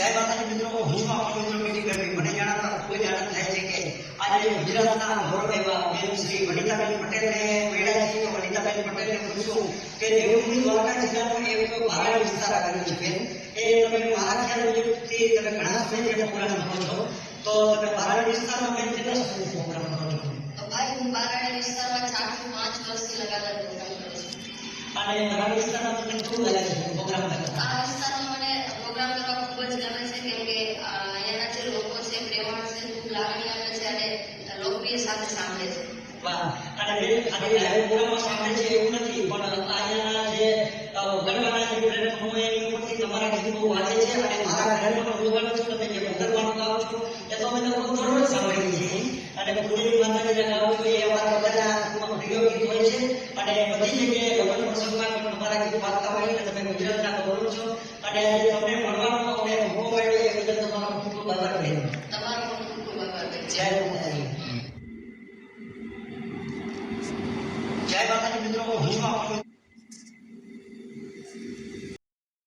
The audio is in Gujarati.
જય માતાજી મિત્રો હું મીટિંગ કરવી મને જાણતા કોઈ આનંદ થાય છે કે આજે ગુજરાતના ગૌરવ એવા શ્રી વનિતાબેન પટેલને મળ્યા છીએ. વનિતાબેન પટેલને પૂછું કે દેવભૂમિ દ્વારકા જિલ્લાનો એક પહાડી વિસ્તાર આવેલો છે બેન? એ તમે મારા ખ્યાલ મુજબથી તમે ઘણા સમયથી પ્રોગ્રામ કરો છો. તો તમે પહાડી વિસ્તારમાં બેન કેટલા સમય પ્રોગ્રામ કરો છો? ભાઈ હું બારાડા વિસ્તારમાં ચારથી પાંચ વર્ષથી લગાતાર પ્રોગ્રામ કરું છું. અને પહાડી વિસ્તારમાં તમને કેવું લાગે છે? પ્રોગ્રામ કરતા આ વિસ્તારમાં મને પ્રોગ્રામ કરવા ખૂબ જ ગમે છે કેમ કે અ, અહીંયાના જે લોકો છે પ્રેમાળ છે ખૂબ લાગણી આવે છે અને લોકપ્રિય સાથે સાંભળે છે. અને પણ અહીંયાના જે અને મારા ઘરે પણ બોલવાનું છું તમે જે ભગવાન તો અમે લોકો દરરોજ સાંભળીએ છીએ. અને કુળદેવી માતાને જે છું અને બધી જગ્યાએ વાગતા હોય એટલે તમે ગુજરાતના ગૌરવ છો. અને તમને ભણવાનો અમને મોકો મળ્યો એ બદલ તમારો ખૂબ ખૂબ આભાર રહેલો તમારો પણ ખૂબ ખૂબ આભાર બેન. જય માતાજી જય માતાજી મિત્રો હું